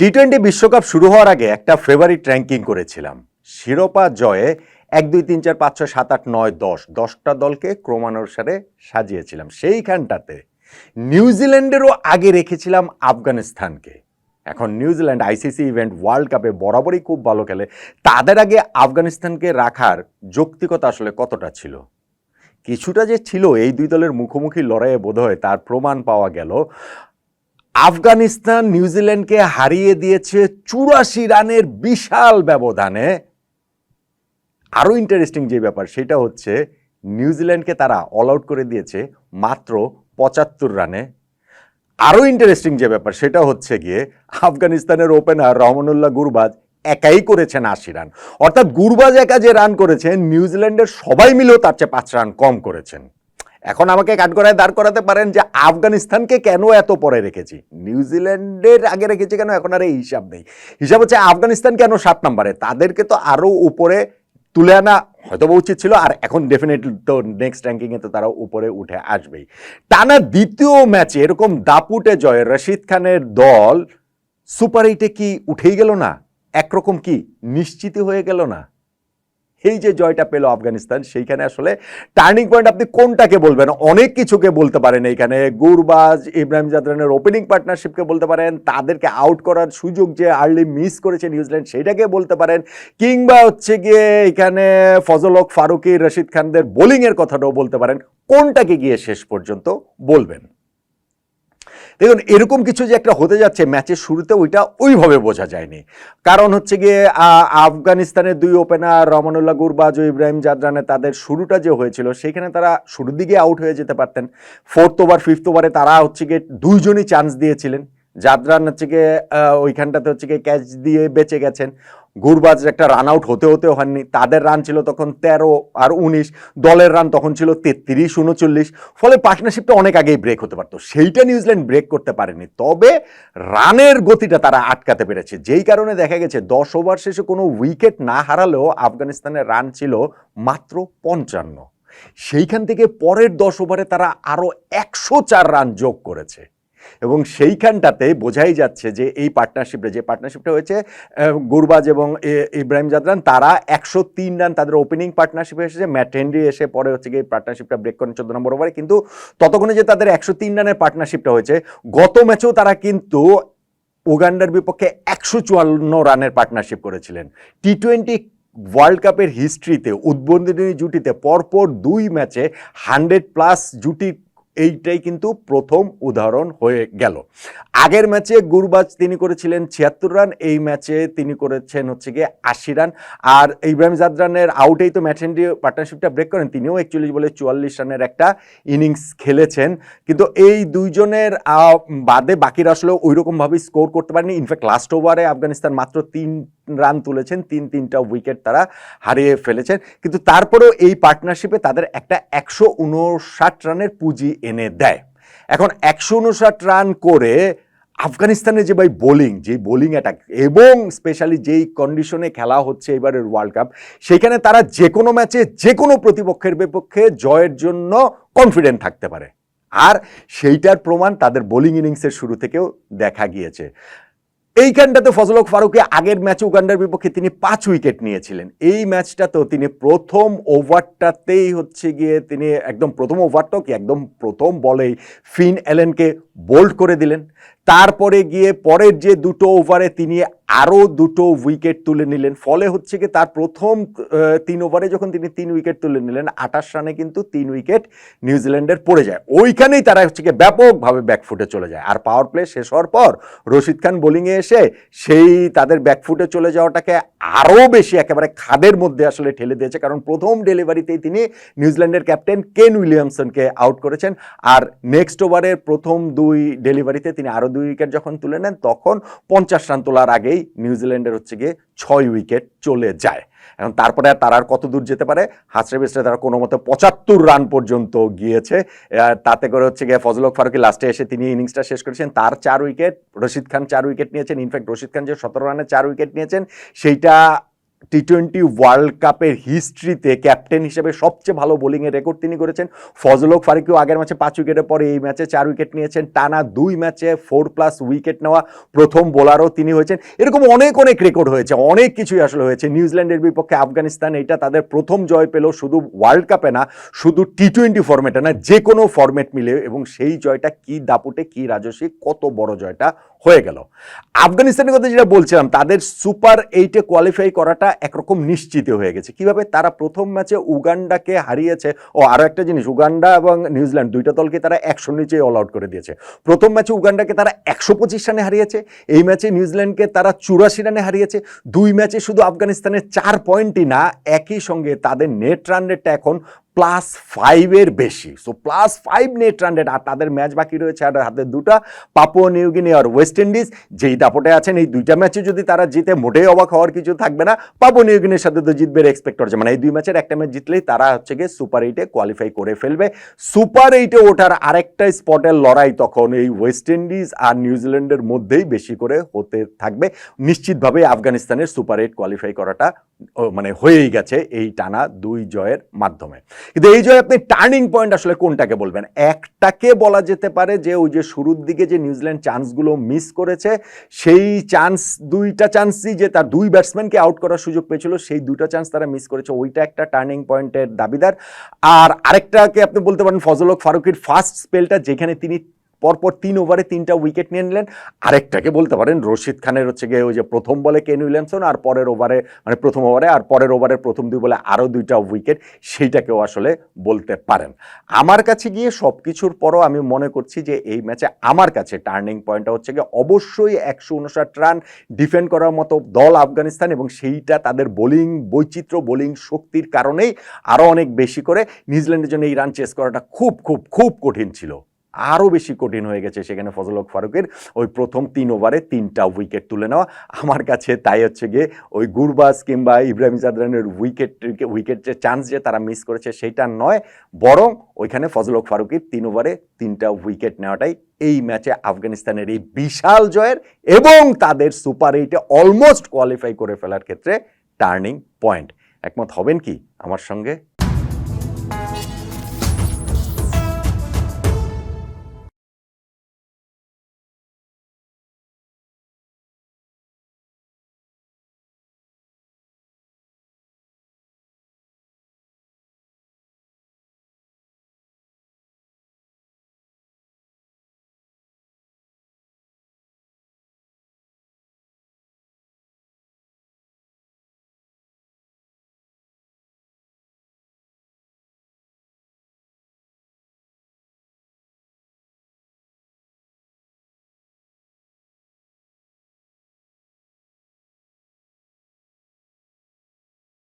T twenty বিশ্বকাপ শুরু হওয়ার আগে একটা ফেভারিট র্যাঙ্কিং করেছিলাম। শিরোপা জয়ে এক, দুই, তিন, চার, পাঁচ, ছয়, সাত, আট, নয়, দশ, দশটা দলকে ক্রমানুসারে সাজিয়েছিলাম। সেইখানটাতে নিউজিল্যান্ডেরও আগে রেখেছিলাম আফগানিস্তানকে। এখন নিউজিল্যান্ড আইসিসি ইভেন্ট ওয়ার্ল্ড কাপে বরাবরই খুব ভালো খেলে। তাদের আগে আফগানিস্তানকে রাখার যৌক্তিকতা আসলে কতটা ছিল? কিছুটা যে ছিল, এই দুই দলের মুখোমুখি লড়াইয়ে বোধহয় তার প্রমাণ পাওয়া গেল। আফগানিস্তান নিউজিল্যান্ডকে হারিয়ে দিয়েছে চুরাশি রানের বিশাল ব্যবধানে। আরও ইন্টারেস্টিং যে ব্যাপার, সেটা হচ্ছে নিউজিল্যান্ডকে তারা অল আউট করে দিয়েছে মাত্র পঁচাত্তর রানে। আরও ইন্টারেস্টিং যে ব্যাপার, সেটা হচ্ছে গিয়ে আফগানিস্তানের ওপেনার রহমানুল্লাহ গুরবাজ একাই করেছেন আশি রান। অর্থাৎ গুরবাজ একা যে রান করেছেন নিউজিল্যান্ডের সবাই মিলেও তার চেয়ে পাঁচ রান কম করেছেন। এখন আমাকে কাঠগড়ায় দাঁড় করাতে পারেন যে আফগানিস্তানকে কেন এত পরে রেখেছি? নিউজিল্যান্ডের আগে রেখেছি কেন? এখন আর এই হিসাব নেই। হিসাব হচ্ছে আফগানিস্তান কেন সাত নম্বরে? তাদেরকে তো আরও উপরে তুলে আনা হয়তো উচিত ছিল, আর এখন ডেফিনেটলি তো নেক্সট র্যাঙ্কিংয়ে তো তারা উপরে উঠে আসবেই। টানা দ্বিতীয় ম্যাচে এরকম দাপুটে জয়, রশিদ খানের দল সুপার এইটে কি উঠেই গেল না? একরকম কি নিশ্চিত হয়ে গেল না? এই যে জয়টা পেল আফগানিস্তান, সেইখানে আসলে টার্নিং পয়েন্ট আপনি কোনটাকে বলবেন? অনেক কিছুকে বলতে পারেন এইখানে। গুরবাজ, ইব্রাহিম জাদরানের ওপেনিং পার্টনারশিপকে বলতে পারেন, তাদেরকে আউট করার সুযোগ যে আর্লি মিস করেছে নিউজিল্যান্ড, সেটাকে বলতে পারেন, কিংবা হচ্ছে গিয়ে এখানে ফজল হক ফারুকি, রশিদ খানদের বোলিংয়ের কথাটাও বলতে পারেন। কোনটাকে গিয়ে শেষ পর্যন্ত বলবেন? দেখুন, এরকম কিছু যে একটা হতে যাচ্ছে ম্যাচের শুরুতে, ওইটা ওইভাবে বোঝা যায়নি। কারণ হচ্ছে গিয়ে আফগানিস্তানের দুই ওপেনার রমানুল্লাহ গুরবাজ ও ইব্রাহিম জাদরানে তাদের শুরুটা যে হয়েছিল, সেখানে তারা শুরুর দিকে আউট হয়ে যেতে পারতেন। ফোর্থ ওভার ফিফথ ওভারে তারা হচ্ছে গিয়ে দুইজনই চান্স দিয়েছিলেন। জাদরান হচ্ছে গিয়ে ওইখানটাতে হচ্ছে গিয়ে ক্যাচ দিয়ে বেঁচে গেছেন। গুরবাজ একটা রান আউট হতে হতে হয়নি। তাদের রান ছিল তখন তেরো আর উনিশ, দলের রান তখন ছিল তেত্রিশ, উনচল্লিশ। ফলে পার্টনারশিপটা অনেক আগেই ব্রেক হতে পারতো। সেইটা নিউজিল্যান্ড ব্রেক করতে পারেনি। তবে রানের গতিটা তারা আটকাতে পেরেছে। যেই কারণে দেখা গেছে, দশ ওভার শেষে কোনো উইকেট না হারালেও আফগানিস্তানের রান ছিল মাত্র পঞ্চান্ন। সেইখান থেকে পরের দশ ওভারে তারা আরও একশো চার রান যোগ করেছে। এবং সেইখানটাতে বোঝাই যাচ্ছে যে এই পার্টনারশিপটা যে পার্টনারশিপটা হয়েছে গুরবাজ এবং ইব্রাহিম জাদরান, তারা একশো তিন রান তাদের ওপেনিং পার্টনারশিপে এসেছে। ম্যাট হেনরি এসে পরে হচ্ছে গিয়ে পার্টনারশিপটা ব্রেক করেন চোদ্দ নম্বর ওভারে কিন্তু ততক্ষণে যে তাদের একশো তিন রানের পার্টনারশিপটা হয়েছে, গত ম্যাচেও তারা কিন্তু উগান্ডার বিপক্ষে একশো চুয়ান্ন রানের পার্টনারশিপ করেছিলেন। টি টোয়েন্টি ওয়ার্ল্ড কাপের হিস্ট্রিতে উদ্বোধনী জুটিতে পরপর দুই ম্যাচে হান্ড্রেড প্লাস জুটি এইটাই কিন্তু প্রথম উদাহরণ হয়ে গেল। আগের ম্যাচে গুরবাজ তিনি করেছিলেন ছিয়াত্তর রান, এই ম্যাচে তিনি করেছেন হচ্ছে গিয়ে আশি রান। আর ইব্রাহিম জাদরানের আউটেই তো ম্যাচ এন্ডি পার্টনারশিপটা ব্রেক করেন, তিনিও একচল্লিশ বলে চুয়াল্লিশ রানের একটা ইনিংস খেলেছেন। কিন্তু এই দুইজনের বাদে বাকিরা আসলে ওই রকমভাবে স্কোর করতে পারেনি। ইনফ্যাক্ট লাস্ট ওভারে আফগানিস্তান মাত্র তিন রান তুলেছেন, তিন, তিনটা উইকেট তারা হারিয়ে ফেলেছেন। কিন্তু তারপরেও এই পার্টনারশিপে তাদের একটা একশো উনষাট রানের পুঁজি এনে দেয়। এখন একশো উনষাট রান করে আফগানিস্তানের যে ভাই বোলিং, যে বোলিং অ্যাটাক এবং স্পেশালি যেই কন্ডিশনে খেলা হচ্ছে এবারের ওয়ার্ল্ড কাপ সেখানে তারা যে কোনো ম্যাচে যে কোনো প্রতিপক্ষের বিপক্ষে জয়ের জন্য কনফিডেন্ট থাকতে পারে। আর সেইটার প্রমাণ তাদের বোলিং ইনিংসের শুরু থেকেও দেখা গিয়েছে। এইখানটাতে ফজলক ফারুকে আগের ম্যাচ উগান্ডার বিপক্ষে তিনি পাঁচ উইকেট নিয়েছিলেন। এই ম্যাচটাতেও তিনি প্রথম ওভারটাতেই হচ্ছে গিয়ে তিনি একদম প্রথম ওভারটাও কি একদম প্রথম বলেই ফিন অ্যালেনকে বোল্ড করে দিলেন। তারপরে গিয়ে পরের যে দুটো ওভারে তিনি আরও দুটো উইকেট তুলে নিলেন। ফলে হচ্ছে কি তার প্রথম তিন ওভারে যখন তিনি তিন উইকেট তুলে নিলেন, আঠাশ রানে কিন্তু তিন উইকেট নিউজিল্যান্ডের পড়ে যায়। ওইখানেই তারা হচ্ছে কি ব্যাপকভাবে ব্যাকফুটে চলে যায়। আর পাওয়ার প্লে শেষ হওয়ার পর রশিদ খান বোলিংয়ে এসে সেই তাদের ব্যাকফুটে চলে যাওয়াটাকে আরও বেশি একেবারে খাদের মধ্যে আসলে ঠেলে দিয়েছে, কারণ প্রথম ডেলিভারিতেই তিনি নিউজিল্যান্ডের ক্যাপ্টেন কেন উইলিয়ামসনকে আউট করেছেন। আর নেক্সট ওভারের প্রথম দুই ডেলিভারিতে তিনি আরও দুই উইকেট যখন তুলে নেন, তখন পঞ্চাশ রান তোলার আগেই নিউজিল্যান্ডের হচ্ছে গিয়ে ছয় উইকেট চলে যায়। এখন তারপরে আর তারা আর কত দূর যেতে পারে? হাসরে বিসরে তারা কোনো মতে পঁচাত্তর রান পর্যন্ত গিয়েছে। তাতে করে হচ্ছে গিয়ে ফজলক ফারুকি লাস্টে এসে তিনি ইনিংসটা শেষ করেছেন। তার চার উইকেট রশিদ খান চার উইকেট নিয়েছেন। ইনফ্যাক্ট রশিদ খান যে সতেরো রানে চার উইকেট নিয়েছেন, সেইটা টি টোয়েন্টি ওয়ার্ল্ড কাপের হিস্ট্রিতে ক্যাপ্টেন হিসেবে সবচেয়ে ভালো বোলিংয়ের রেকর্ড তিনি করেছেন। ফজলক ফারিকিও আগের ম্যাচে পাঁচ উইকেটের পরে এই ম্যাচে চার উইকেট নিয়েছেন। টানা দুই ম্যাচে ফোর প্লাস উইকেট নেওয়া প্রথম বোলারও তিনি হয়েছেন। এরকম অনেক অনেক রেকর্ড হয়েছে, অনেক কিছুই আসলে হয়েছে। নিউজিল্যান্ডের বিপক্ষে আফগানিস্তান এটা তাদের প্রথম জয় পেল শুধু ওয়ার্ল্ড কাপে না, শুধু টি টোয়েন্টি ফর্মেটে না যে কোনো ফর্মেট মিলে। এবং সেই জয়টা কি দাপুটে, কি রাজস্বী, কত বড় জয়টা হয়ে গেল। আফগানিস্তানের কথা যেটা বলছিলাম, তাদের সুপার এইটে কোয়ালিফাই করাটা একরকম নিশ্চিত হয়ে গেছে। কীভাবে? তারা প্রথম ম্যাচে উগান্ডাকে হারিয়েছে। ও আরও একটা জিনিস, উগান্ডা এবং নিউজিল্যান্ড দুইটা দলকে তারা একশো নিচে অল আউট করে দিয়েছে। প্রথম ম্যাচে উগান্ডাকে তারা একশো পঁচিশ রানে হারিয়েছে। এই ম্যাচে নিউজিল্যান্ডকে তারা চুরাশি রানে হারিয়েছে। দুই ম্যাচে শুধু আফগানিস্তানের চার পয়েন্টই না, একই সঙ্গে তাদের নেট রান রেটটা এখন প্লাস ফাইভের বেশি। So plus five net run rate আর তাদের ম্যাচ বাকি রয়েছে আর হাতে দুটা পাপুয়া নিউগিনি আর ওয়েস্ট ইন্ডিজ যেই দাপটে আছেন, এই দুইটা ম্যাচে যদি তারা জিতে, মোটেই অবাক হওয়ার কিছু থাকবে না। পাপুয়া নিউগিনির সাথে তো জিতবে এক্সপেক্ট করছে মানে এই দুই ম্যাচের একটা ম্যাচ জিতলেই তারা হচ্ছে গিয়ে সুপার এইটে কোয়ালিফাই করে ফেলবে। সুপার এইটে ওঠার আরেকটা স্পটের লড়াই তখন এই ওয়েস্ট ইন্ডিজ আর নিউজিল্যান্ডের মধ্যেই বেশি করে হতে থাকবে। নিশ্চিতভাবে আফগানিস্তানের সুপার এইট কোয়ালিফাই করাটা মানে হয়েই গেছে এই টানা দুই জয়ের মাধ্যমে। কিন্তু এই যে আপনি টার্নিং পয়েন্ট আসলে কোনটাকে বলবেন? একটাকে বলা যেতে পারে যে ওই যে শুরুর দিকে যে নিউজিল্যান্ড চান্সগুলো মিস করেছে, সেই চান্স দুইটা চান্সই যে তার দুই ব্যাটসম্যানকে আউট করার সুযোগ পেয়েছিল, সেই দুইটা চান্স তারা মিস করেছে। ওইটা একটা টার্নিং পয়েন্টের দাবিদার। আর আরেকটাকে আপনি বলতে পারেন ফজলক ফারুকির ফার্স্ট স্পেলটা যেখানে তিনি পরপর তিন ওভারে তিনটা উইকেট নিয়ে নিলেন। আরেকটাকে বলতে পারেন রশিদ খানের হচ্ছে গিয়ে ওই যে প্রথম বলে কেন উইলিয়ামসন আর পরের ওভারে মানে প্রথম ওভারে আর পরের ওভারের প্রথম দুই বলে আরও দুইটা উইকেট, সেইটাকেও আসলে বলতে পারেন। আমার কাছে গিয়ে সব কিছুর পরও আমি মনে করছি যে এই ম্যাচে আমার কাছে টার্নিং পয়েন্টটা হচ্ছে গিয়ে অবশ্যই একশো উনষাট রান ডিফেন্ড করার মতো দল আফগানিস্তান এবং সেইটা তাদের বোলিং বৈচিত্র্য, বোলিং শক্তির কারণেই আরও অনেক বেশি করে নিউজিল্যান্ডের জন্য এই রান চেস করাটা খুব খুব খুব কঠিন ছিল। আরও বেশি কঠিন হয়ে গেছে সেখানে ফজলক ফারুকের। ওই প্রথম তিন ওভারে তিনটা উইকেট তুলে নেওয়া। আমার কাছে তাই হচ্ছে গিয়ে ওই গুরবাস কিংবা ইব্রাহিম জাদরানের উইকেট উইকেট যে চান্স যে তারা মিস করেছে সেইটা নয়, বরং ওইখানে ফজলক ফারুকের তিন ওভারে তিনটা উইকেট নেওয়াটাই এই ম্যাচে আফগানিস্তানের এই বিশাল জয়ের এবং তাদের সুপার এইটে অলমোস্ট কোয়ালিফাই করে ফেলার ক্ষেত্রে টার্নিং পয়েন্ট একমত হবেন কি আমার সঙ্গে?